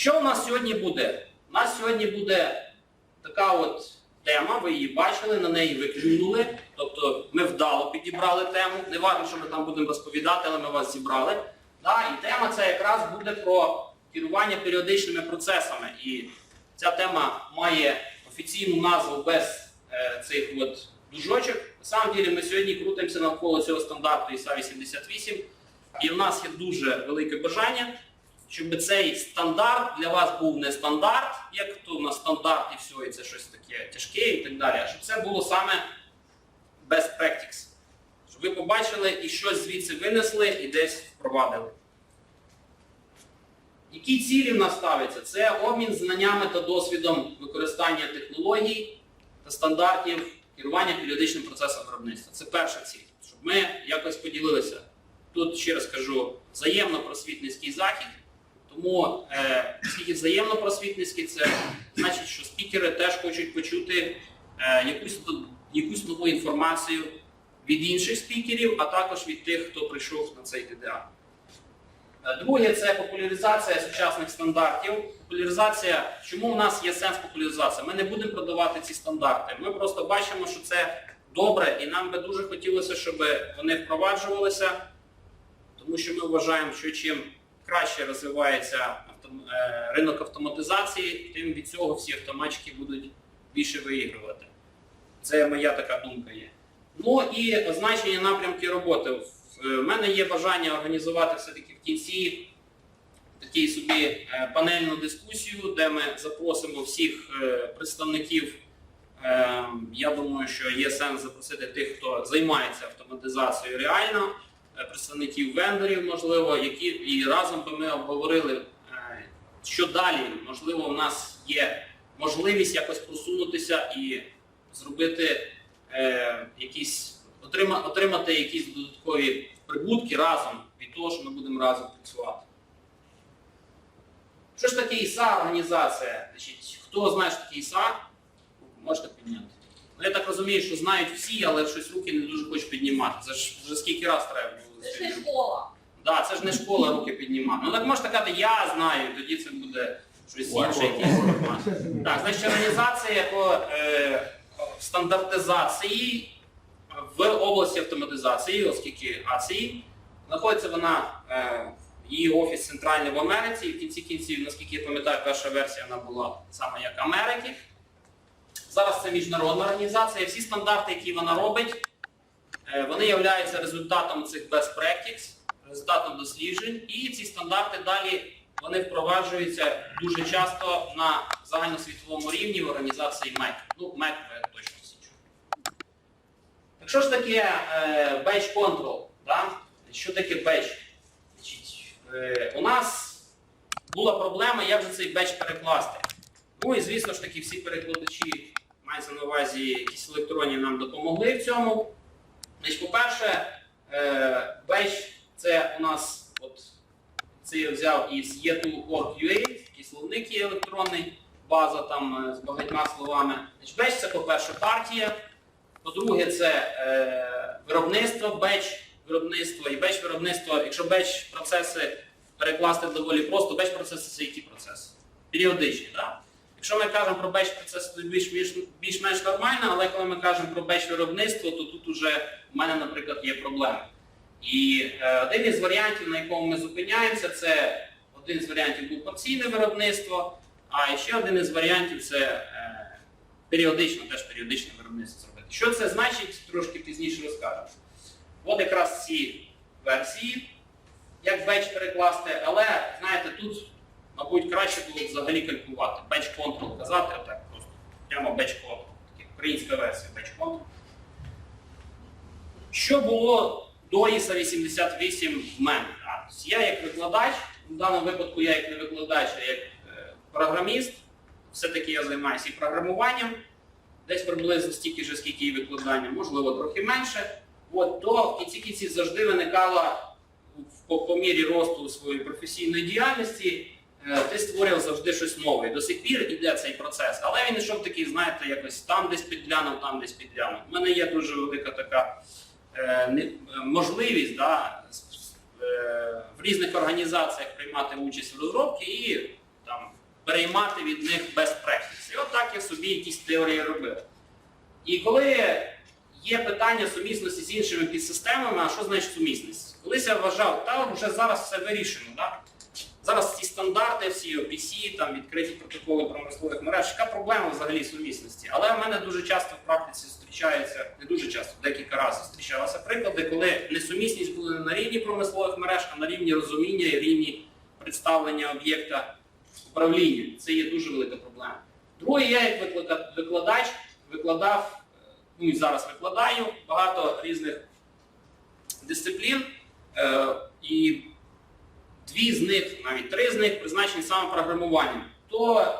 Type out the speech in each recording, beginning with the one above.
Що у нас сьогодні буде? У нас сьогодні буде така от тема, ви її бачили, на неї ви клюнули. Тобто ми вдало підібрали тему. Не важливо, що ми там будемо розповідати, але ми вас зібрали. Да, і тема ця якраз буде про керування періодичними процесами. І ця тема має офіційну назву без е, цих от дужочок. На самом деле ми сьогодні крутимося навколо цього стандарту ISA 88, і в нас є дуже велике бажання, щоб цей стандарт для вас був не стандарт, як то на стандарт і все, і це щось таке тяжке і так далі, а щоб це було саме best practice. Щоб ви побачили і щось звідси винесли і десь впровадили. Які цілі в нас ставляться? Це обмін знаннями та досвідом використання технологій та стандартів керування періодичним процесом виробництва. Це перша ціль, щоб ми якось поділилися. Тут ще раз кажу, взаємно-просвітницький захід. Тому, е, оскільки взаємно-просвітницький, це значить, що спікери теж хочуть почути е, якусь, якусь нову інформацію від інших спікерів, а також від тих, хто прийшов на цей ДДА. Е, Друге це популяризація сучасних стандартів. Популяризація, чому в нас є сенс популяризації? Ми не будемо продавати ці стандарти. Ми просто бачимо, що це добре, і нам би дуже хотілося, щоб вони впроваджувалися, тому що ми вважаємо, що чим краще розвивається е, ринок автоматизації, тим від цього всі автоматчики будуть більше виігрувати. Це моя така думка є. Ну і означення напрямки роботи. В е, мене є бажання організувати все-таки в кінці такий собі е, панельну дискусію, де ми запросимо всіх представників. Е, Я думаю, що є сенс запросити тих, хто займається автоматизацією реально, представників вендорів, можливо, які і разом би ми обговорили, е, що далі. Можливо, у нас є можливість якось просунутися і зробити е, якісь отрима, отримати якісь додаткові прибутки разом від того, що ми будемо разом працювати. Що ж таке ІСА організація? Значить, хто знає, що таке ІСА, можете підняти. Ну, я так розумію, що знають всі, але щось руки не дуже хочуть піднімати. Це вже скільки раз треба. Це ж не школа. Да, це ж не школа руки піднімати. Ну так можете казати, я знаю, тоді це буде щось інше, якийсь формат. Так, значить, організація по е, стандартизації в області автоматизації, оскільки АЦІ, знаходиться вона, е, її офіс центральний в Америці, і в кінці кінців, наскільки я пам'ятаю, перша версія вона була саме як Америки. Зараз це міжнародна організація, всі стандарти, які вона робить, вони являються результатом цих best practice, результатом досліджень, і ці стандарти далі вони впроваджуються дуже часто на загальносвітовому рівні в організації MEC. Ну, ви точно всі чули. Так що ж таке е, batch control? Да? Що таке е, у нас була проблема, як же цей batch перекласти. Ну і звісно ж таки всі перекладачі, мається на увазі якісь електронні нам допомогли в цьому. Значить, по-перше, е, це у нас, от це я взяв із Yetu.org.ua, такий словник є електронний, база там е, з багатьма словами. Значить, batch це, по-перше, партія. По-друге, це е, виробництво, беч виробництво і беч виробництво. Якщо беч процеси перекласти доволі просто, беч процеси це які процеси? Періодичні, так? Якщо ми кажемо про беч то більш-менш нормально, але коли ми кажемо про беч виробництво, то тут уже в мене, наприклад, є проблеми. І е, один із варіантів, на якому ми зупиняємося, це один з варіантів був порційне виробництво, а ще один із варіантів це е, періодично, теж періодичне виробництво зробити. Що це значить, трошки пізніше розкажемо. От якраз ці версії, як беч перекласти, але знаєте, тут, мабуть, краще було взагалі калькувати. Batch control казати, отак просто. Прямо batch control. Українська версія batch control. Що було до ISA 88 в мене? Тобто Я як викладач, в даному випадку я як не викладач, а як е, програміст, все-таки я займаюся і програмуванням, десь приблизно стільки ж, скільки і викладанням, можливо, трохи менше. От, то в кінці кінців завжди виникала по, по мірі росту своєї професійної діяльності, ти створював завжди щось нове. І До сих пір іде цей процес. Але він йшов такий, знаєте, якось там десь підглянув, там десь підглянув. У мене є дуже велика така е, е, можливість да, е, в різних організаціях приймати участь в розробці і там переймати від них best practice. І от так я собі якісь теорії робив. І коли є питання сумісності з іншими підсистемами, а що значить сумісність? Колись я вважав, та вже зараз все вирішено. Да? Зараз ці стандарти, всі OPC, там, відкриті протоколи промислових мереж, яка проблема взагалі сумісності? Але в мене дуже часто в практиці зустрічається, не дуже часто, декілька разів зустрічалися приклади, коли несумісність була не на рівні промислових мереж, а на рівні розуміння і рівні представлення об'єкта управління. Це є дуже велика проблема. Друге, я як виклада- викладач викладав, ну і зараз викладаю багато різних дисциплін. Е, і дві з них, навіть три з них призначені саме програмуванням. То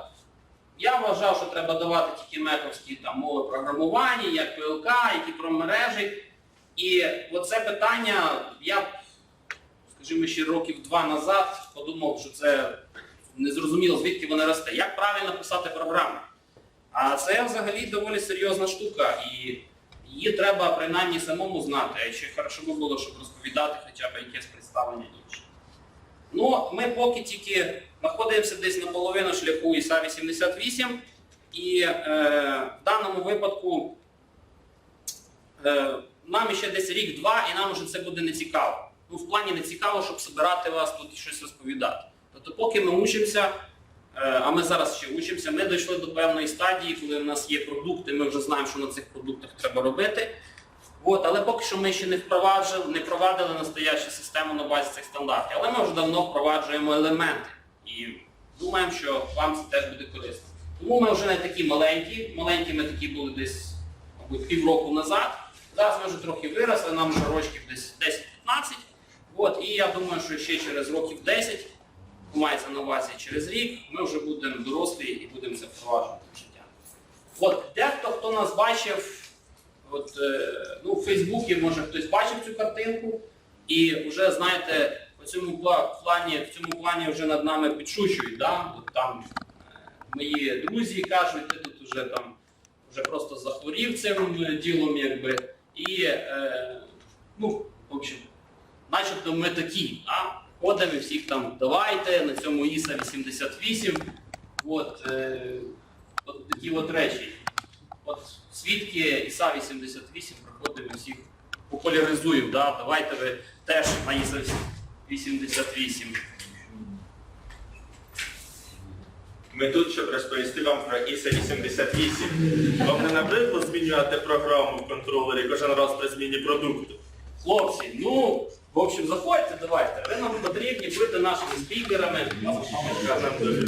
я вважав, що треба давати тільки мековські там, мови програмування, як ПЛК, які промережі. І оце питання я, скажімо, ще років два назад подумав, що це незрозуміло, звідки воно росте. Як правильно писати програму? А це взагалі доволі серйозна штука, і її треба принаймні самому знати, а ще хорошо би було, щоб розповідати хоча б якесь представлення інше. Ну, ми поки тільки знаходимося десь на половину шляху ІСА 88, і е, в даному випадку е, нам ще десь рік-два, і нам вже це буде не цікаво. Ну, в плані не цікаво, щоб збирати вас тут і щось розповідати. Тобто, поки ми учимося, е, а ми зараз ще учимося, ми дійшли до певної стадії, коли в нас є продукти, ми вже знаємо, що на цих продуктах треба робити. От, але поки що ми ще не впроваджували, не провадили настоящу систему на базі цих стандартів. Але ми вже давно впроваджуємо елементи і думаємо, що вам це теж буде корисно. Тому ми вже не такі маленькі. Маленькі ми такі були десь, мабуть, півроку назад. Зараз ми вже трохи виросли, нам вже років десь 10-15. От, і я думаю, що ще через років 10, мається на увазі через рік, ми вже будемо дорослі і будемо це впроваджувати в життя. От дехто, хто нас бачив, от, е, ну, в Фейсбуці, може хтось бачив цю картинку, і вже, знаєте, по цьому плані, в цьому плані вже над нами підшучують. Да? От там е, мої друзі кажуть, ти тут вже там вже просто захворів цим е, ділом, якби. І, е, ну, в общем, начебто ми такі, а? ходимо всіх там давайте на цьому ІСа 88. От, е, от такі от речі. От свідки ІСа 88 приходимо і всіх популяризуємо. Да? Давайте ви теж на ІСа 88. Ми тут, щоб розповісти вам про ISA 88. Вам не набридло змінювати програму в контролері кожен раз при зміні продукту? Хлопці, ну, в общем, заходьте, давайте. Ви нам потрібні бути нашими спікерами. А нам дуже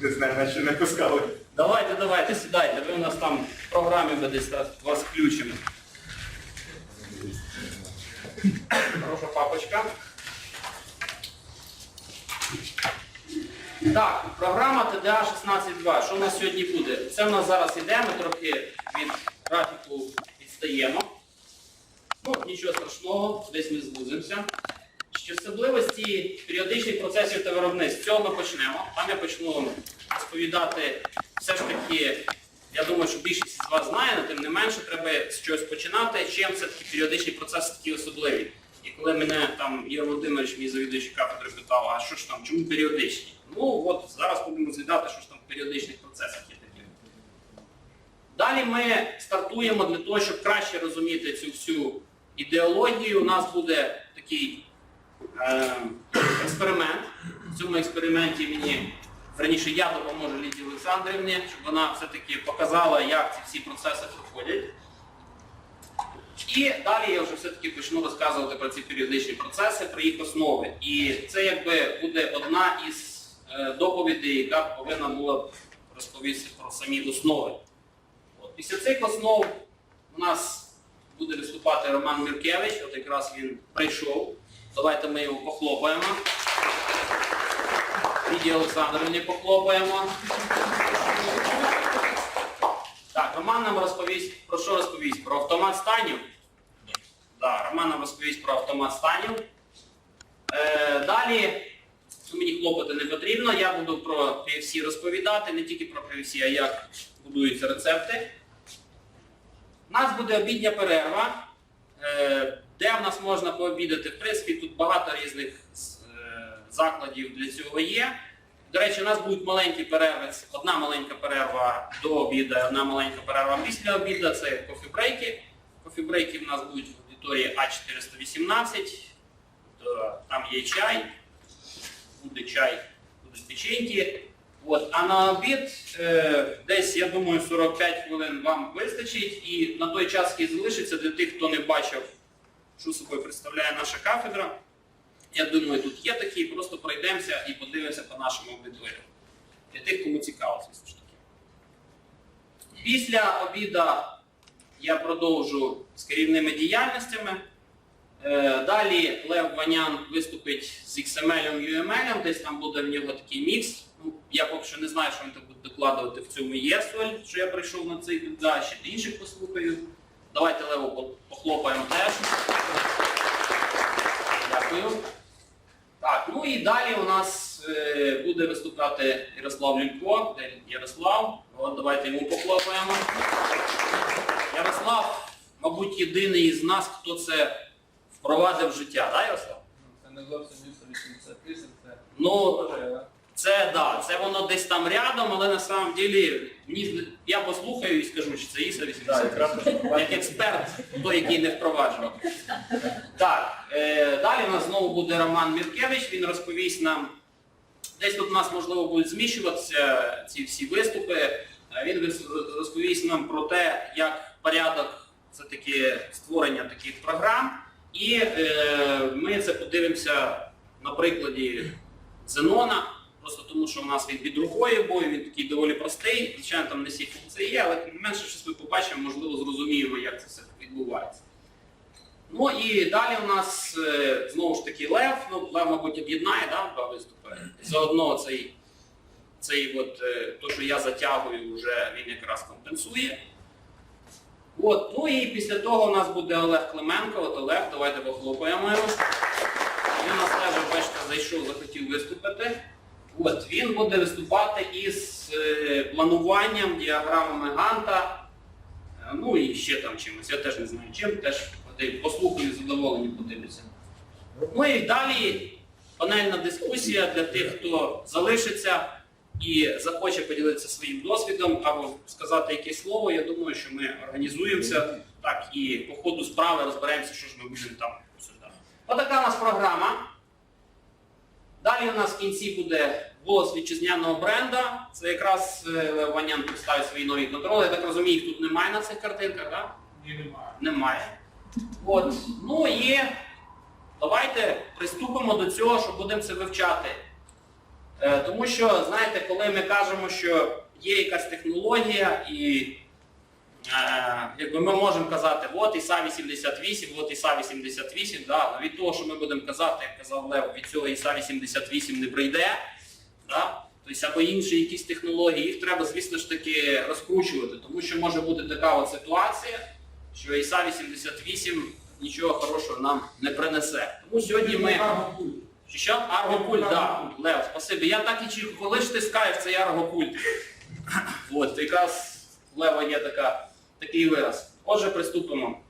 не знаю, на що не пускали. Давайте, давайте, сідайте. Ви у нас там в програмі ми десь вас включимо. Хороша папочка. Так, програма ТДА 16.2. Що в нас сьогодні буде? Це в нас зараз іде, ми трохи від графіку відстаємо. Ну, нічого страшного, десь ми звузимося. Що особливості періодичних процесів та виробництв. З цього ми почнемо. Там я почну розповідати все ж таки, я думаю, що більшість з вас знає, але тим не менше треба з чогось починати, чим все-таки періодичні процеси такі особливі. І коли мене там Ігор Володимирович, мій завідуючий кафедри, питав, а що ж там, чому періодичні? Ну от зараз будемо розглядати, що ж там в періодичних процесах є таке. Далі ми стартуємо для того, щоб краще розуміти цю всю ідеологію. У нас буде такий е, експеримент. В цьому експерименті мені, верніше, я допоможу Лідії Олександрівні, щоб вона все-таки показала, як ці всі процеси проходять. І далі я вже все-таки почну розказувати про ці періодичні процеси, про їх основи. І це якби буде одна із е, доповідей, яка повинна була розповісти про самі основи. От, після цих основ у нас буде виступати Роман Міркевич, от якраз він прийшов. Давайте ми його похлопаємо. Лідії Олександрівні похлопаємо. Так, Роман нам розповість, про що розповість? Про автомат станів. Да, Роман нам розповість про автомат станів. Е, далі, мені хлопоти не потрібно, я буду про PFC розповідати, не тільки про PFC, а як будуються рецепти. У нас буде обідня перерва, е, де в нас можна пообідати. В принципі, тут багато різних закладів для цього є. До речі, у нас будуть маленькі перерви. Одна маленька перерва до обіду, одна маленька перерва після обіду. Це кофі-брейки. Кофі-брейки в нас будуть в аудиторії А418. Там є чай, буде чай, будуть печеньки. От, а на обід е, десь, я думаю, 45 хвилин вам вистачить. І на той час, який залишиться для тих, хто не бачив, що собою представляє наша кафедра. Я думаю, тут є такі, просто пройдемося і подивимося по нашому аудиторію. Для тих, кому цікаво, звісно ж таки. Після обіда я продовжу з керівними діяльностями. Е, Далі Лев Ванян виступить з XML і UML, десь там буде в нього такий мікс. Ну, я поки що не знаю, що він там буде докладувати в цьому ЄСОЛь, що я прийшов на цей підда, ще інших послухаю. Давайте Леву похлопаємо теж. Дякую. Так, ну і далі у нас е, буде виступати Ярослав Люлько. Ярослав? От давайте йому похлопаємо. Ярослав, мабуть, єдиний із нас, хто це впровадив в життя, так, Ярослав? Це не зовсім місто 88, це Ну, це да, це воно десь там рядом, але на самом ділі мені, я послухаю і скажу, що це ІСа 80. Як експерт, той, який не впроваджував. Так, е, далі у нас знову буде Роман Міркевич, він розповість нам. Десь тут у нас можливо будуть зміщуватися ці всі виступи. Е, Він розповість нам про те, як порядок все-таки створення таких програм. І е, ми це подивимося на прикладі Зенона, просто тому що у нас він під рукою бою, він такий доволі простий. Звичайно, там не всі функції є, але тим не менше щось ми побачимо, можливо, зрозуміємо, як це все відбувається. Ну і далі у нас е, знову ж таки Лев. Ну, Лев, мабуть, об'єднає да, два виступи. Заодно цей, цей от, е, то, що я затягую, вже він якраз компенсує. От, ну і після того у нас буде Олег Клименко. От Олег, давайте похлопаємо його. Він у нас теж, бачите, зайшов, захотів виступити. От, він буде виступати із е, плануванням, діаграмами Ганта, е, ну і ще там чимось, я теж не знаю чим, теж послухаю, задоволені подивлюся. Ну і далі панельна дискусія для тих, хто залишиться і захоче поділитися своїм досвідом або сказати якесь слово. Я думаю, що ми організуємося так і по ходу справи розберемося, що ж ми будемо там обсуждати. Отака у нас програма. Далі у нас в кінці буде голос вітчизняного бренда. Це якраз е, Ванян представить свої нові контроли. Я так розумію, їх тут немає на цих картинках, так? ні немає. Немає. От. Ну і давайте приступимо до цього, що будемо це вивчати. Е, тому що, знаєте, коли ми кажемо, що є якась технологія, і якби ми можемо казати, от іса 88, от іса 88, да, але від того, що ми будемо казати, як казав Лев, від цього іса 88 не прийде. Да? Тобто або інші якісь технології, їх треба, звісно ж таки, розкручувати, тому що може бути така от ситуація, що іса 88 нічого хорошого нам не принесе. Тому сьогодні ми. Що? Аргопульт, так. Да. Лев, спасибі. Я так і чекаю, коли ж ти скажеш, це аргопульт. От, якраз Лева є така, такий вираз. Отже, приступимо